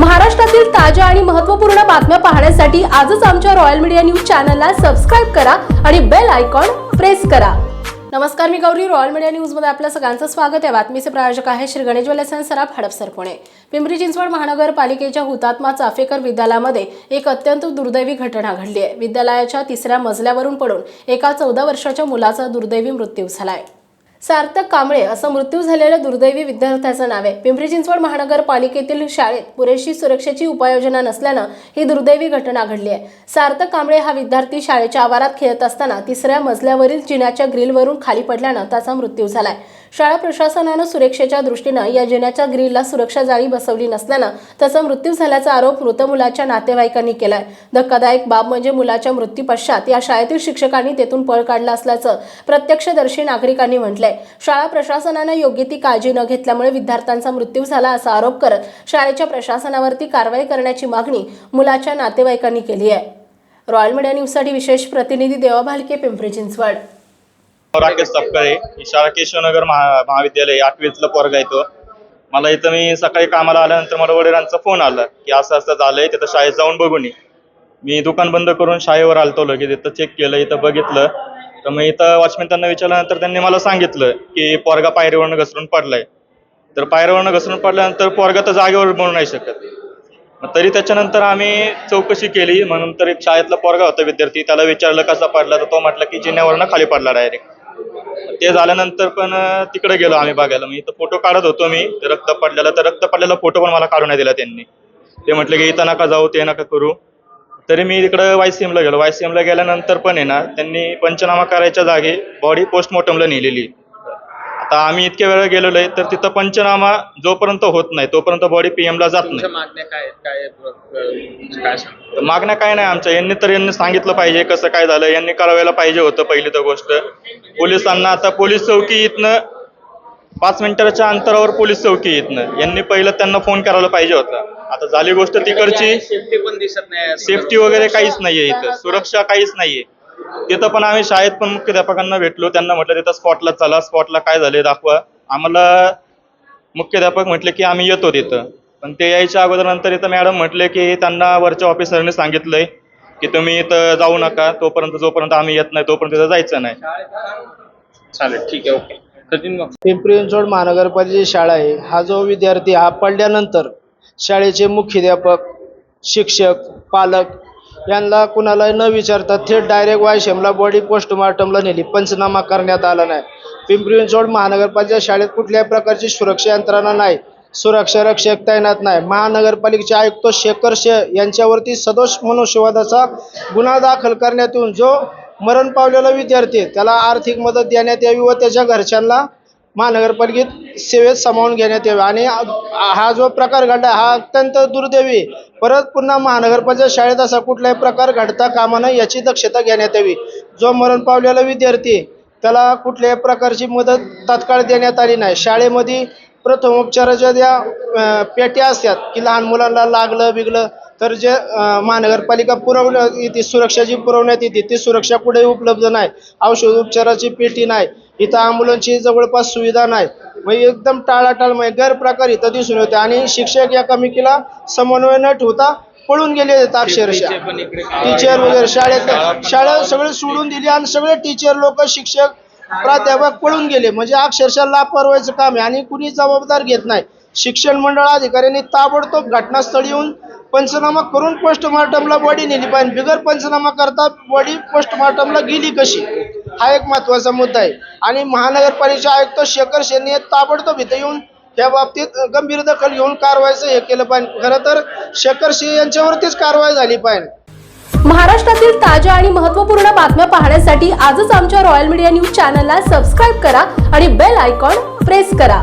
महाराष्ट्रातील ताज्या आणि महत्त्वपूर्ण बातम्या पाहण्यासाठी आजच आमच्या रॉयल मीडिया न्यूज चॅनलला सबस्क्राईब करा आणि बेल आयकॉन प्रेस करा. नमस्कार मी गौरी. रॉयल मीडिया न्यूजमध्ये आपलं सगळ्यांचं स्वागत आहे. बातमीचे प्रायोजक आहे श्री गणेश ज्वेलर्स सराफ हडपसर पुणे. पिंपरी चिंचवड महानगरपालिकेच्या हुतात्मा चाफेकर विद्यालयामध्ये एक अत्यंत दुर्दैवी घटना घडली आहे. विद्यालयाच्या तिसऱ्या मजल्यावरून पडून एका चौदा वर्षाच्या मुलाचा दुर्दैवी मृत्यू झाला आहे सार्थक कांबळे असं मृत्यू झालेल्या दुर्दैवी विद्यार्थ्याचं नाव आहे. पिंपरी चिंचवड महानगरपालिकेतील शाळेत पुरेशी सुरक्षेची उपाययोजना नसल्यानं ही दुर्दैवी घटना घडली आहे. सार्थक कांबळे हा विद्यार्थी शाळेच्या आवारात खेळत असताना तिसऱ्या मजल्यावरील जिन्याच्या ग्रिलवरून खाली पडल्यानं त्याचा मृत्यू झालाय. शाळा प्रशासनानं सुरक्षेच्या दृष्टीनं या जिन्याच्या ग्रीलला सुरक्षा जाळी बसवली नसल्यानं त्याचा मृत्यू झाल्याचा आरोप मृत मुलाच्या नातेवाईकांनी केलाय. धक्कादायक बाब म्हणजे मुलाच्या मृत्यूपश्चात या शाळेतील शिक्षकांनी तेथून पळ काढला असल्याचं प्रत्यक्षदर्शी नागरिकांनी म्हटलंय. शाळा प्रशासनानं योग्य ती काळजी न घेतल्यामुळे विद्यार्थ्यांचा मृत्यू झाला असा आरोप करत शाळेच्या प्रशासनावरती कारवाई करण्याची मागणी मुलाच्या नातेवाईकांनी केली आहे. रॉयल मीडिया न्यूजसाठी विशेष प्रतिनिधी देवा भालके पिंपरी चिंचवड. राकेश सपकाळे ही शाळा केशवनगर महा महाविद्यालय आठवीतलं पोरगा येतो मला इथं मी सकाळी कामाला आल्यानंतर मला वडिलांचा फोन आला की असं असं झालंय तिथं शाळेत जाऊन बघून ये. मी दुकान बंद करून शाळेवर आलतो की तिथं चेक केलं इथं बघितलं. तर मग इथं वॉचमॅन त्यांना विचारल्यानंतर त्यांनी मला सांगितलं की पोरगा पायरीवरनं घसरून पडलाय. तर पायरीवरनं घसरून पडल्यानंतर पोरगा तर जागेवर म्हणू नाही शकत. मग तरी त्याच्यानंतर आम्ही चौकशी केली म्हणून तर एक शाळेतला पोरगा होता विद्यार्थी त्याला विचारलं कसा पडला तर तो म्हटला की जिन्यावरनं खाली पडला डायरेक्ट. ते झाल्यानंतर पण तिकडे गेलो आम्ही बघायला. मी इथं फोटो काढत होतो मी. रक्त पडलेला तर रक्त पडलेला फोटो पण मला काढून नाही दिला त्यांनी. ते म्हटले की इथं नका जाऊ ते नका करू. तरी मी तिकडं वायसीएमला गेलो. वायसीएमला गेल्यानंतर पण आहे ना त्यांनी पंचनामा करायच्या जागी बॉडी पोस्टमॉर्टमला नेलेली. आता आम्ही इतक्या वेळा गेलेलो आहे तर तिथं पंचनामा जोपर्यंत होत नाही तोपर्यंत बॉडी पीएमला जात नाही. मागण्या काय आहेत? काय अं, काय सांगता? तर मागण्या काय नाही आमच्या. यांनी तर यांनी सांगितलं पाहिजे कसं काय झालं. यांनी करावायला पाहिजे होतं पहिली तर गोष्ट. पोलिसांना आता पोलीस चौकी इथनं पाच मिनिटाच्या अंतरावर पोलीस चौकी इथनं. यांनी पहिलं त्यांना फोन करायला पाहिजे होता. आता झाली गोष्ट तिकडची. सेफ्टी पण दिसत नाही. सेफ्टी वगैरे काहीच नाहीये इथं. सुरक्षा काहीच नाहीये. तिथं पण आम्ही शाळेत पण मुख्याध्यापकांना भेटलो. त्यांना म्हटलं तिथं स्पॉटला चला स्पॉटला काय झाले दाखवा. आम्हाला मुख्याध्यापक म्हटले की आम्ही येतो तिथं. पण ते यायच्या अगोदर नंतर इथं मॅडम म्हटले की त्यांना वरच्या ऑफिसरने सांगितलंय की तुम्ही इथं जाऊ नका. तोपर्यंत जोपर्यंत आम्ही येत नाही तोपर्यंत तिथं जायचं नाही. चालेल ठीक आहे ओके. सचिन मग पिंपरी चिंचवड महानगरपालिकेची शाळा आहे. हा जो विद्यार्थी हा पडल्यानंतर शाळेचे मुख्याध्यापक शिक्षक पालक यांना कुणाला न विचारता थेट डायरेक्ट वायशेमला बॉडी पोस्टमॉर्टमला नेली. पंचनामा करण्यात आला नाही. पिंपरी चिंचवड महानगरपालिका शाळेत कुठल्याही प्रकारची सुरक्षा यंत्रणा नाही. सुरक्षा रक्षक तैनात नाही. महानगरपालिकेचे आयुक्त शेखर शे यांच्यावरती सदोष मनुष्यवादाचा गुन्हा दाखल करण्यात येऊन जो मरण पावलेला विद्यार्थी त्याला आर्थिक मदत देण्यात यावी व त्याच्या घरच्यांना महानगरपालिकेत सेवेत सामावून घेण्यात यावे. आणि हा जो प्रकार घडला हा अत्यंत दुर्दैवी परत पुन्हा महानगरपालिका शाळेत असा कुठलाही प्रकार घडता कामा नये याची दक्षता घेण्यात यावी. जो मरण पावलेला विद्यार्थी त्याला कुठल्याही प्रकारची मदत तात्काळ देण्यात आली नाही. शाळेमध्ये प्रथमोपचाराच्या ज्या पेट्या असतात की लहान मुलांना लागलं बिगलं तर जे महानगरपालिका पुरवण्यात येते सुरक्षा जी पुरवण्यात येते ती सुरक्षा कुठेही उपलब्ध नाही. औषध उपचाराची पेटी नाही. इथं ॲम्ब्युलन्सची जवळपास सुविधा नाही. मग एकदम टाळाटाळ म्हणजे गैरप्रकार इथं दिसून येते आणि शिक्षक या कमिटीला समन्वय न ठेवता पळून गेले अक्षरशः. टीचर वगैरे शाळेत शाळा सगळे सोडून दिली आणि सगळे टीचर लोक शिक्षक प्राध्यापक पळून गेले. म्हणजे अक्षरशः लापरवाहीचं काम आहे. आणि कुणी जबाबदार घेत नाही. शिक्षण मंडळ अधिकाऱ्यांनी ताबडतोब घटनास्थळी येऊन पंचनामा करून पोस्टमॉर्टमला बॉडी नेली पाहिजे. बिगर पंचनामा करता बॉडी पोस्टमॉर्टमला गेली कशी? हा एक महत्त्वाचा मुद्दा आहे. आणि महानगरपालिकेचे आयुक्त शेखर शेनी ताबडतोब इथे येऊन त्या बाबतीत गंभीर दखल घेऊन कारवाईचं हे केलं पाहिजे. खरं तर शेखर सिंह यांच्यावरतीच कारवाई झाली पाहिजे. महाराष्ट्रातील ताज्या आणि महत्त्वपूर्ण बातम्या पाहण्यासाठी आजच आमच्या रॉयल मीडिया न्यूज चॅनलला सबस्क्राईब करा आणि बेल आयकॉन प्रेस करा.